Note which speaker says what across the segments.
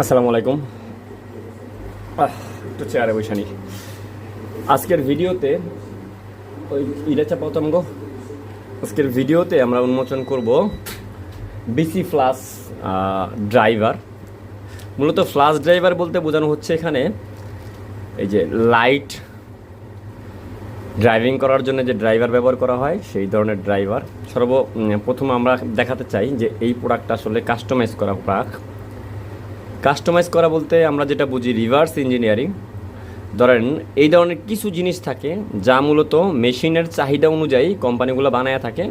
Speaker 1: আসসালামু আলাইকুম। একটু চেয়ারে বসে নি। আজকের ভিডিওতে ওই ইরেচা পতঙ্গ আজকের ভিডিওতে আমরা উন্মোচন করব বিসি ফ্লাস ড্রাইভার। মূলত ফ্লাস ড্রাইভার বলতে বোঝানো হচ্ছে এখানে এই যে লাইট ড্রাইভিং করার জন্য যে ড্রাইভার ব্যবহার করা হয়, সেই ধরনের ড্রাইভার। সর্ব প্রথম আমরা দেখাতে চাই যে এই প্রোডাক্টটা আসলে কাস্টমাইজ করা প্রোডাক্ট। কাস্টমাইজ করা বলতে আমরা যেটা বুঝি রিভার্স ইঞ্জিনিয়ারিং ধরেন, এই ধরনের কিছু জিনিস থাকে যা মূলত মেশিনের চাহিদা অনুযায়ী কোম্পানিগুলো বানায় থাকে,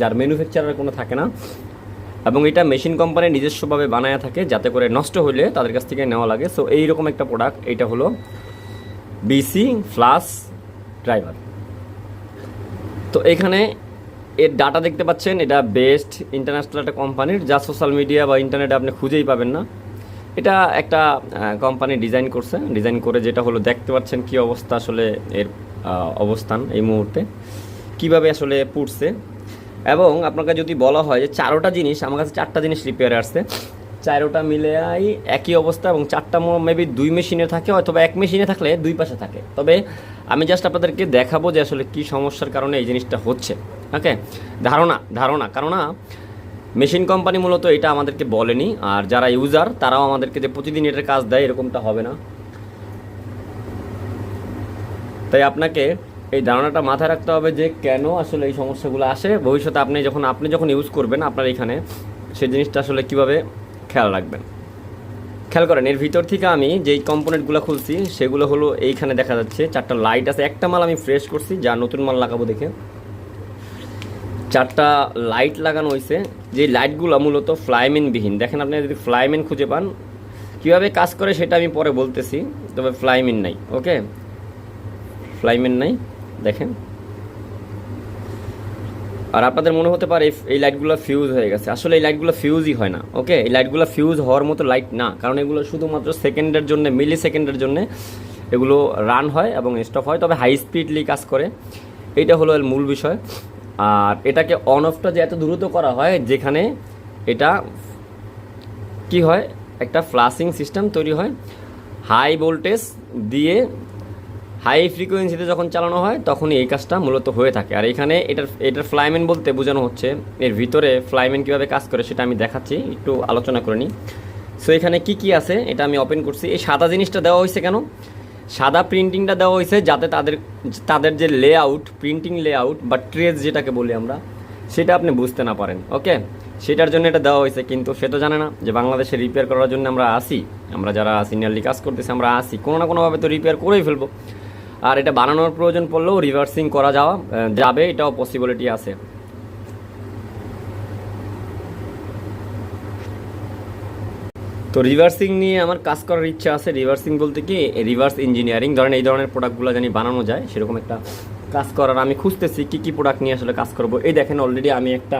Speaker 1: যার ম্যানুফ্যাকচারার কোনো থাকে না। এবং এটা মেশিন কোম্পানি নিজস্বভাবে বানায় থাকে যাতে করে নষ্ট হলে তাদের কাছ থেকে নেওয়া লাগে। সো এইরকম একটা প্রোডাক্ট এইটা হলো বিসি ফ্লাস ড্রাইভার তো এখানে এর ডাটা দেখতে পাচ্ছেন, এটা বেস্ট ইন্টারন্যাশনাল একটা কোম্পানির যা সোশ্যাল মিডিয়া বা ইন্টারনেটে আপনি খুঁজেই পাবেন না। এটা একটা কোম্পানি ডিজাইন করছে। ডিজাইন করে যেটা হলো, দেখতে পাচ্ছেন কি অবস্থা আসলে এর অবস্থান এই মুহূর্তে, কীভাবে আসলে পুড়ছে। এবং আপনাকে যদি বলা হয় যে চারোটা জিনিস, আমার কাছে চারটা জিনিস রিপেয়ারে আসছে। চারোটা মিলে একই অবস্থা এবং চারটা মেবি দুই মেশিনে থাকে, অথবা এক মেশিনে থাকলে দুই পাশে থাকে। তবে আমি জাস্ট আপনাদেরকে দেখাবো যে আসলে কি সমস্যার কারণে এই জিনিসটা হচ্ছে। ওকে ধারণা ধারণা। কেননা মেশিন কোম্পানি মূলত এটা আমাদেরকে বলেনি, আর যারা ইউজার তারাও আমাদেরকে যে প্রতিদিন এটার কাজ দেয় এরকমটা হবে না। তাই আপনাকে এই ধারণাটা মাথায় রাখতে হবে যে কেন আসলে এই সমস্যাগুলো আসে। ভবিষ্যতে আপনি যখন আপনি যখন ইউজ করবেন আপনার এখানে, সেই জিনিসটা আসলে কীভাবে খেয়াল রাখবেন? খেয়াল করেন, এর ভিতর থেকে আমি যেই কম্পোনেন্টগুলো খুলছি, সেগুলো হলো এইখানে দেখা যাচ্ছে, চারটা লাইট আছে। একটা মাল আমি ফ্রেশ করছি, যা নতুন মাল লাগাবো দেখে। চারটা লাইট লাগানো হয়েছে যে লাইটগুলো মূলত ফ্লাইমেনবিহীন দেখেন আপনি যদি ফ্লাইমেন খুঁজে পান, কীভাবে কাজ করে সেটা আমি পরে বলতেছি, তবে ফ্লাইমেন নাই, ওকে? ফ্লাইমেন নাই, দেখেন। আর আপনাদের মনে হতে পারে এই- লাইটগুলো ফিউজ হয়ে গেছে। আসলে এই লাইটগুলো ফিউজই হয় না, ওকে? এই লাইটগুলো ফিউজ হওয়ার মতো লাইট না, কারণ এগুলো শুধুমাত্র সেকেন্ডের জন্য মিলি সেকেন্ডের জন্য এগুলো রান হয় এবং স্টপ হয়, তবে হাই স্পিডলি কাজ করে। এইটা হলো এর মূল বিষয়। আর এটাকে অন অফটা যে এত দ্রুত করা হয়, যেখানে এটা কি হয়? একটা ফ্লাশিং সিস্টেম তৈরি হয়। হাই ভোল্টেজ দিয়ে হাই ফ্রিকোয়েন্সিতে যখন চালানো হয়, তখনই এই কাজটা মূলত হয়ে থাকে। আর এখানে এটার এটার ফ্লাইম্যান বলতে বোঝানো হচ্ছে, এর ভিতরে ফ্লাইম্যান কীভাবে কাজ করে সেটা আমি দেখাচ্ছি, একটু আলোচনা করে নিই। সো এখানে কি কি আছে, এটা আমি ওপেন করছি। এই সাদা জিনিসটা দেওয়া হয়েছে কেন? সাদা প্রিন্টিংটা দেওয়া হয়েছে যাতে তাদের তাদের যে লেআউট প্রিন্টিং লেআউট বা ট্রেস যেটাকে বলি আমরা, সেটা আপনি বুঝতে না পারেন ওকে সেটার জন্য এটা দেওয়া হয়েছে, কিন্তু সে তো জানে না যে বাংলাদেশে রিপেয়ার করার জন্য আমরা আসি। আমরা যারা সিনিয়রলি কাজ করতেছি, আমরা আসি। কোনো না কোনোভাবে তো রিপেয়ার করেই ফেলব। আর এটা বানানোর প্রয়োজন পড়লেও রিভার্সিং করা যাওয়া যাবে, এটাও পসিবিলিটি আছে। তো রিভার্সিং নিয়ে আমার কাজ করার ইচ্ছা আছে। রিভার্সিং বলতে কি রিভার্স ইঞ্জিনিয়ারিং ধরেন এই ধরনের প্রোডাক্টগুলো জানি বানানো যায়, সেরকম একটা কাজ করার আমি খুঁজতেছি কী কী প্রোডাক্ট নিয়ে আসলে কাজ করব। এই দেখেন অলরেডি আমি একটা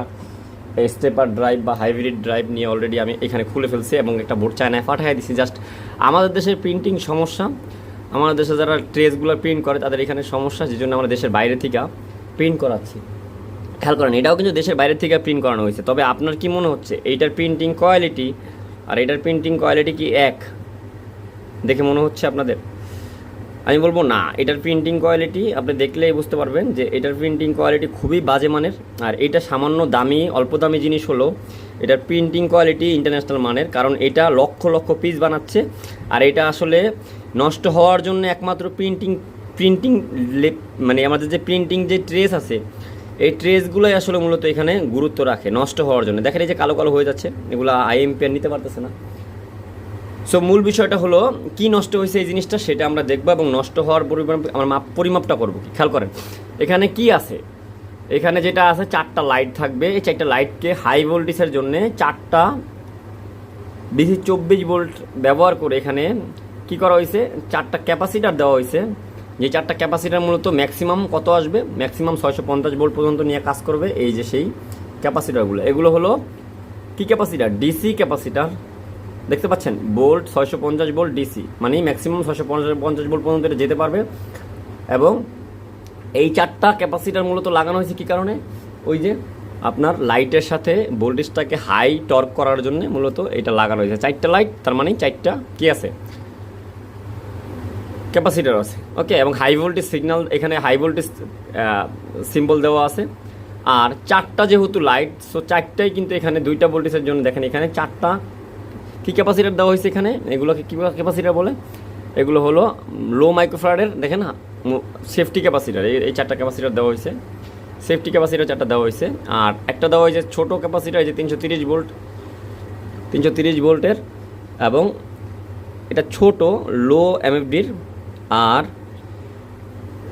Speaker 1: স্টেপার ড্রাইভ বা হাইব্রিড ড্রাইভ নিয়ে অলরেডি আমি এখানে খুলে ফেলছি এবং একটা বোর্ড চায়নায় পাঠিয়ে দিছি। জাস্ট আমাদের দেশের প্রিন্টিং সমস্যা। আমাদের দেশে যারা ট্রেসগুলো প্রিন্ট করে, তাদের এখানে সমস্যা, যে জন্য আমরা দেশের বাইরে থেকে প্রিন্ট করাচ্ছি। খেয়াল করেন, এটাও কিন্তু দেশের বাইরে থেকে প্রিন্ট করানো হয়েছে। তবে আপনার কি মনে হচ্ছে, এইটার প্রিন্টিং কোয়ালিটি আর এটার প্রিন্টিং কোয়ালিটি কি এক? দেখে মনে হচ্ছে আপনাদের। আমি বলব না, এটার প্রিন্টিং কোয়ালিটি আপনি দেখলেই বুঝতে পারবেন যে এটার প্রিন্টিং কোয়ালিটি খুবই বাজে মানের, আর এটা সামান্য দামি, অল্প দামি জিনিস হলো এটার প্রিন্টিং কোয়ালিটি ইন্টারন্যাশনাল মানের, কারণ এটা লক্ষ লক্ষ পিস বানাচ্ছে, আর এটা আসলে নষ্ট হওয়ার জন্য একমাত্র প্রিন্টিং প্রিন্টিং মানে আমাদের যে প্রিন্টিং যে ট্রেস আছে এই ট্রেসগুলোই আসলে মূলত এখানে গুরুত্ব রাখে, নষ্ট হওয়ার জন্য। দেখেন এই যে কালো কালো হয়ে যাচ্ছে, এগুলো আইএমপিআর নিতে পারতেছে না। সো মূল বিষয়টা হলো, কি নষ্ট হয়েছে এই জিনিসটা সেটা আমরা দেখব এবং নষ্ট হওয়ার পরিমাণ আমরা মাপ পরিমাপটা করব কি? খেয়াল করেন, এখানে কি আছে? এখানে যেটা আছে, চারটা লাইট থাকবে। এই চারটা লাইটকে হাই ভোল্টেজের জন্য চারটা ডিসি চব্বিশ ভোল্ট ব্যবহার করে এখানে কি করা হয়েছে? চারটা ক্যাপাসিটার দেওয়া হয়েছে। যে চারটা ক্যাপাসিটার মূলত ম্যাক্সিমাম কত আসবে? ম্যাক্সিমাম ছয়শো পঞ্চাশ ভোল্ট পর্যন্ত নিয়ে কাজ করবে এই যে সেই ক্যাপাসিটারগুলো। এগুলো হলো কি ক্যাপাসিটার? DC capacitor. দেখতে পাচ্ছেন? বোল্ট ছয়শো পঞ্চাশ বোল্ট ডিসি মানে ম্যাক্সিমাম ছয়শো পঞ্চাশ পঞ্চাশ বোল্ট পর্যন্ত এটা যেতে পারবে। এবং এই চারটা ক্যাপাসিটার মূলত লাগানো হয়েছে কী কারণে? ওই যে আপনার লাইটের সাথে ভোল্টেজটাকে হাই টর্ক করার জন্য মূলত এটা লাগানো হয়েছে। চারটা লাইট, তার মানে চারটা কি আছে? ক্যাপাসিটার আছে। ওকে, এবং হাই ভোল্টেজ সিগন্যাল, এখানে হাই ভোল্টেজ সিম্বল দেওয়া আছে। আর চারটা যেহেতু লাইট সো চারটাই কিন্তু এখানে দুইটা ভোল্টেজের জন্য দেখেন, এখানে চারটা কী ক্যাপাসিটার দেওয়া হয়েছে এখানে? এগুলোকে কী ক্যাপাসিটার বলে? এগুলো হলো লো মাইক্রোফ্রাডের দেখেন সেফটি ক্যাপাসিটার এই এই চারটা ক্যাপাসিটার দেওয়া হয়েছে। সেফটি ক্যাপাসিটার চারটা দেওয়া হয়েছে। আর একটা দেওয়া হয়েছে ছোটো ক্যাপাসিটার যে তিনশো তিরিশ ভোল্ট তিনশো তিরিশ ভোল্টের এবং এটা ছোট লো এমএফডির আর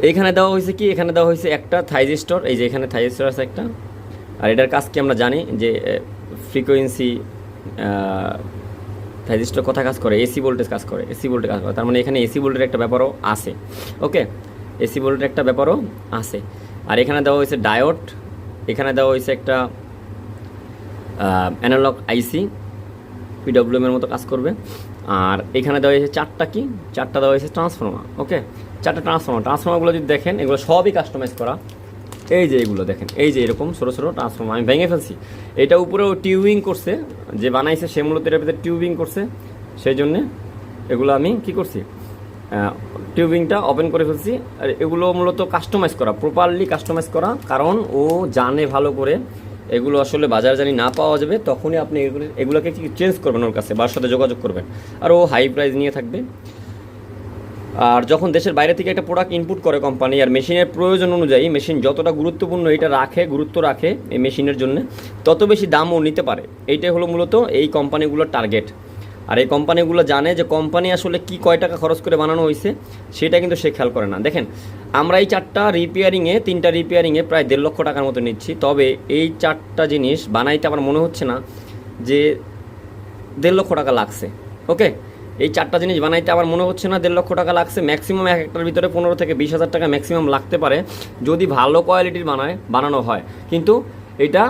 Speaker 1: এখানে দেওয়া হয়েছে কি? এখানে দেওয়া হয়েছে একটা থাইজিস্টর এই যে এখানে থাইজিস্টর আছে একটা। আর এটার কাজ কি আমরা জানি? যে ফ্রিকোয়েন্সি থাইজিস্টর কথা কাজ করে? এসি ভোল্টেজ কাজ করে এসি ভোল্টেজ কাজ করে। তার মানে এখানে এসি ভোল্টের একটা ব্যাপারও আছে। ওকে? এসি ভোল্টের একটা ব্যাপারও আছে। আর এখানে দেওয়া হয়েছে ডায়োড এখানে দেওয়া হয়েছে একটা অ্যানালগ আইসি পিডব্লিউএমের মতো কাজ করবে। আর এখানে দেওয়া হয়েছে চারটা কি? চারটা দেওয়া হয়েছে ট্রান্সফর্মার ওকে চারটা ট্রান্সফর্মার ট্রান্সফর্মারগুলো যদি দেখেন, এগুলো সবই কাস্টমাইজ করা। এই যে এগুলো দেখেন, এই যে এরকম ছোটো ছোটো ট্রান্সফর্মার আমি ভেঙে ফেলছি। এটা উপরেও টিউবিং করছে, যে বানাইছে সে মূলত এটার ভিতরে টিউবিং করছে। সেই জন্যে এগুলো আমি কি করছি? টিউবিংটা ওপেন করে ফেলছি। আর এগুলো মূলত কাস্টমাইজ করা প্রপারলি কাস্টমাইজ করা, কারণ ও জানে ভালো করে এগুলো আসলে বাজার জানি না পাওয়া যাবে, তখনই আপনি এগুলো এগুলোকে চেঞ্জ করবেন ওর কাছে বার সাথে যোগাযোগ করবেন। আর ও হাই প্রাইস নিয়ে থাকবে। আর যখন দেশের বাইরে থেকে একটা প্রোডাক্ট ইনপুট করে কোম্পানি আর মেশিনের প্রয়োজন অনুযায়ী মেশিন যতটা গুরুত্বপূর্ণ এটা রাখে, গুরুত্ব রাখে এই মেশিনের জন্য, তত বেশি দামও নিতে পারে। এইটাই হলো মূলত এই কোম্পানিগুলোর টার্গেট আর এই কোম্পানিগুলো জানে যে কোম্পানি আসলে কি কয় টাকা খরচ করে বানানো হয়েছে সেটা কিন্তু সে খেয়াল করে না। দেখেন, আমরা এই চারটা রিপেয়ারিংয়ে তিনটা রিপেয়ারিংয়ে প্রায় দেড় লক্ষ টাকার মতো নিচ্ছি। তবে এই চারটা জিনিস বানাইতে আমার মনে হচ্ছে না যে দেড় লক্ষ টাকা লাগছে, ওকে? এই চারটা জিনিস বানাইতে আমার মনে হচ্ছে না দেড় লক্ষ টাকা লাগছে। ম্যাক্সিমাম এক একটার ভিতরে পনেরো থেকে বিশ হাজার টাকা ম্যাক্সিমাম লাগতে পারে, যদি ভালো কোয়ালিটির বানায়, বানানো হয়। কিন্তু এটা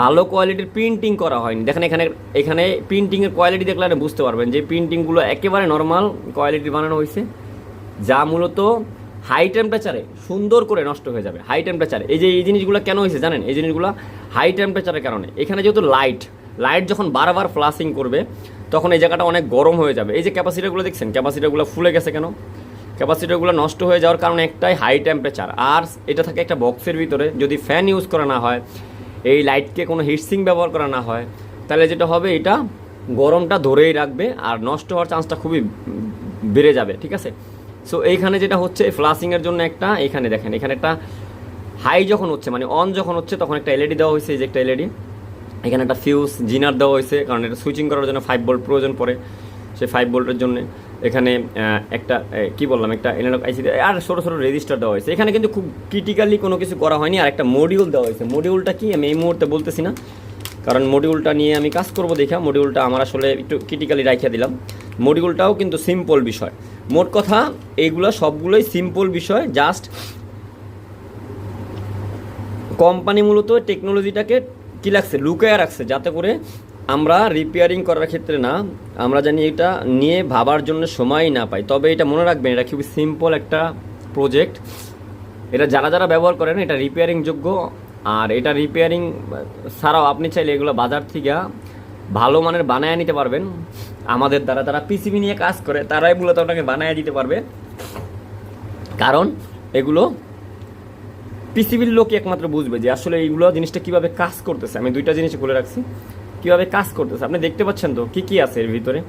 Speaker 1: ভালো কোয়ালিটির প্রিন্টিং করা হয়নি। দেখেন এখানে এখানে প্রিন্টিংয়ের কোয়ালিটি দেখলে আপনি বুঝতে পারবেন যে প্রিন্টিংগুলো একেবারে নর্মাল কোয়ালিটির বানানো হয়েছে। যা মূলত হাই টেম্পারেচারে সুন্দর করে নষ্ট হয়ে যাবে। হাই টেম্পারেচারে এই যে এই জিনিসগুলো কেন হয়েছে জানেন? এই জিনিসগুলো হাই টেম্পারেচারের কারণে। এখানে যেহেতু লাইট লাইট যখন বারবার ফ্লাশিং করবে, তখন এই জায়গাটা অনেক গরম হয়ে যাবে। এই যে ক্যাপাসিটারগুলো দেখছেন? ক্যাপাসিটারগুলো ফুলে গেছে কেন? ক্যাপাসিটারগুলো নষ্ট হয়ে যাওয়ার কারণে একটাই হাই টেম্পারেচার আর এটা থাকে একটা বক্সের ভিতরে। যদি ফ্যান ইউজ করা না হয় এই লাইটকে কোনো হিটসিং ব্যবহার করা না হয়। তাহলে যেটা হবে, এটা গরমটা ধরেই রাখবে আর নষ্ট হওয়ার চান্সটা খুবই বেড়ে যাবে, ঠিক আছে? সো এইখানে যেটা হচ্ছে ফ্লাশিংয়ের জন্য একটা এখানে দেখেন, এখানে একটা হাই যখন হচ্ছে মানে অন যখন হচ্ছে, তখন একটা এলইডি দেওয়া হয়েছে, এই যে একটা এলইডি এখানে একটা ফিউজ জিনার দেওয়া হয়েছে, কারণ এটা সুইচিং করার জন্য ফাইভ বোল্ট প্রয়োজন পড়ে, সেই ফাইভ বোল্টের জন্য। এখানে একটা কি বললাম, একটা এনালগ আইসি আর ছোটো ছোটো রেজিস্টার দেওয়া হয়েছে। এখানে কিন্তু খুব ক্রিটিক্যালি কোনো কিছু করা হয়নি, আর একটা মডিউল দেওয়া হয়েছে। মডিউলটা কি? আমি এই মুহূর্তে বলতেছি না, কারণ মডিউলটা নিয়ে আমি কাজ করব দেখা। মডিউলটা আমার আসলে একটু ক্রিটিক্যালি রাখিয়ে দিলাম। মডিউলটাও কিন্তু সিম্পল বিষয়। মোট কথা এইগুলো সবগুলোই সিম্পল বিষয় জাস্ট কোম্পানি মূলত টেকনোলজিটাকে কী লাগছে? লুকায় রাখছে, যাতে করে আমরা রিপেয়ারিং করার ক্ষেত্রে না, আমরা জানি এটা নিয়ে ভাবার জন্য সময় না পাই। তবে এটা মনে রাখবেন, এটা খুবই সিম্পল একটা প্রজেক্ট এটা যারা যারা ব্যবহার করেন, এটা রিপেয়ারিং যোগ্য। আর এটা রিপেয়ারিং ছাড়াও আপনি চাইলে এগুলো বাজার থেকে ভালো মানের বানায় নিতে পারবেন। আমাদের দ্বারা তারা পিসিবি নিয়ে কাজ করে, তারাই মূলত ওটাকে বানায় দিতে পারবে। কারণ এগুলো পিসিবির লোক একমাত্র বুঝবে যে আসলে এইগুলো জিনিসটা কীভাবে কাজ করতেছে। আমি দুইটা জিনিস বলে রাখছি। কীভাবে কাজ করতেছে? আপনি দেখতে পাচ্ছেন তো, কি কি আছে এর ভিতরে?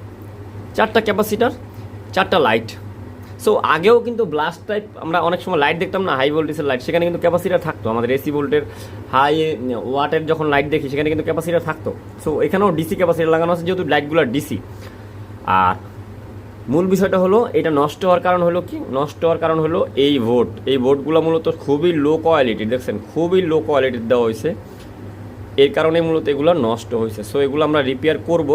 Speaker 1: চারটা ক্যাপাসিটার, চারটা লাইট। সো আগেও কিন্তু ব্লাস্ট টাইপ আমরা অনেক সময় লাইট দেখতাম না হাই ভোল্টেজের লাইট সেখানে কিন্তু ক্যাপাসিটার থাকতো। আমাদের এসি ভোল্টের হাই ওয়াটের যখন লাইট দেখি, সেখানে কিন্তু ক্যাপাসিটার থাকতো। সো এখানেও ডিসি ক্যাপাসিটার লাগানো আছে, যেহেতু লাইটগুলো ডিসি আর মূল বিষয়টা হলো, এটা নষ্ট হওয়ার কারণ হলো কি? নষ্ট হওয়ার কারণ হলো এই বোর্ড এই বোর্ডগুলো মূলত খুবই লো কোয়ালিটির দেখছেন? খুবই লো কোয়ালিটির দেওয়া হয়েছে। এর কারণে মূলত এগুলো নষ্ট হয়েছে। সো এগুলো আমরা রিপেয়ার করব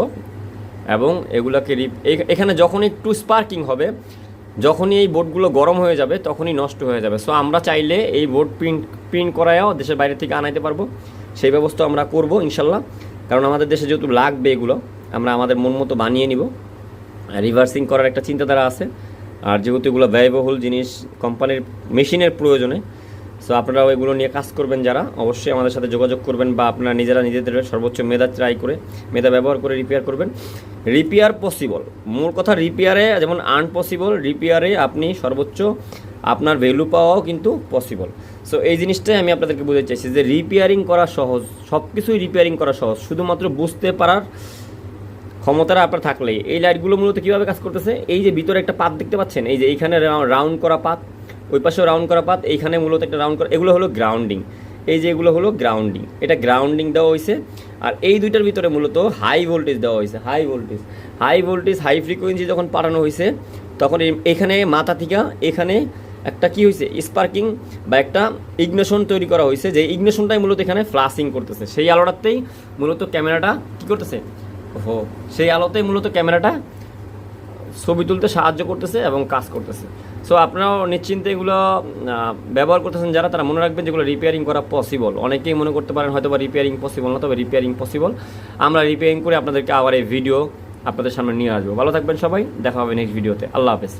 Speaker 1: এবং এগুলোকে রিপ এখানে যখন একটু স্পার্কিং হবে, যখনই এই বোর্ডগুলো গরম হয়ে যাবে, তখনই নষ্ট হয়ে যাবে। সো আমরা চাইলে এই বোর্ড প্রিন্ট প্রিন্ট করায়ও দেশের বাইরে থেকে আনাইতে পারব। সেই ব্যবস্থা আমরা করব ইনশাল্লাহ। কারণ আমাদের দেশে যেহেতু লাগবে এগুলো, আমরা আমাদের মন মতো বানিয়ে নিব। রিভার্সিং করার একটা চিন্তাধারা আছে। আর যেহেতু এগুলো ব্যয়বহুল জিনিস কোম্পানির মেশিনের প্রয়োজনে সো আপনারা ওইগুলো নিয়ে কাজ করবেন যারা, অবশ্যই আমাদের সাথে যোগাযোগ করবেন বা আপনারা নিজেরা নিজেদের সর্বোচ্চ মেধা ট্রাই করে, মেধা ব্যবহার করে রিপেয়ার করবেন। রিপেয়ার পসিবল মূল কথা রিপেয়ারে যেমন আনপসিবল রিপেয়ারে আপনি সর্বোচ্চ আপনার ভ্যালু পাওয়াও কিন্তু পসিবল সো এই জিনিসটাই আমি আপনাদেরকে বুঝতে চাইছি যে রিপেয়ারিং করা সহজ সব কিছুই রিপেয়ারিং করা সহজ। শুধুমাত্র বুঝতে পারার ক্ষমতাটা আপনার থাকলেই। এই লাইটগুলো মূলত কীভাবে কাজ করতেছে? এই যে ভিতরে একটা পাত দেখতে পাচ্ছেন? এই যে এইখানে রাউন্ড করা পাত। ওই পাশেও রাউন্ড করা পাত, এইখানে মূলত একটা রাউন্ড করা, এগুলো হলো গ্রাউন্ডিং এই যে এগুলো হলো গ্রাউন্ডিং এটা গ্রাউন্ডিং দেওয়া হয়েছে আর এই দুইটার ভিতরে মূলত হাই ভোল্টেজ দেওয়া হয়েছে high voltage high voltage high frequency যখন পাঠানো হয়েছে তখন এখানে মাথা থেকে এখানে একটা কি হয়েছে স্পার্কিং বা একটা ইগনেশন তৈরি করা হয়েছে যে ইগনেশনটাই মূলত এখানে ফ্লাশিং করতেছে। সেই আলোটাতেই মূলত ক্যামেরাটা কি করতেছে? ও সেই আলোতেই মূলত ক্যামেরাটা ছবি তুলতে সাহায্য করতেছে এবং কাজ করতেছে। সো আপনারাও নিশ্চিন্তে এগুলো ব্যবহার করতেছেন যারা, তারা মনে রাখবেন যেগুলো রিপেয়ারিং করা পসিবল অনেকেই মনে করতে পারেন হয়তো বা রিপেয়ারিং পসিবল না, তবে রিপেয়ারিং পসিবল আমরা রিপেয়ারিং করে আপনাদেরকে আবার এই ভিডিও আপনাদের সামনে নিয়ে আসব। ভালো থাকবেন সবাই, দেখা হবে নেক্সট ভিডিওতে আল্লাহ হাফেজ।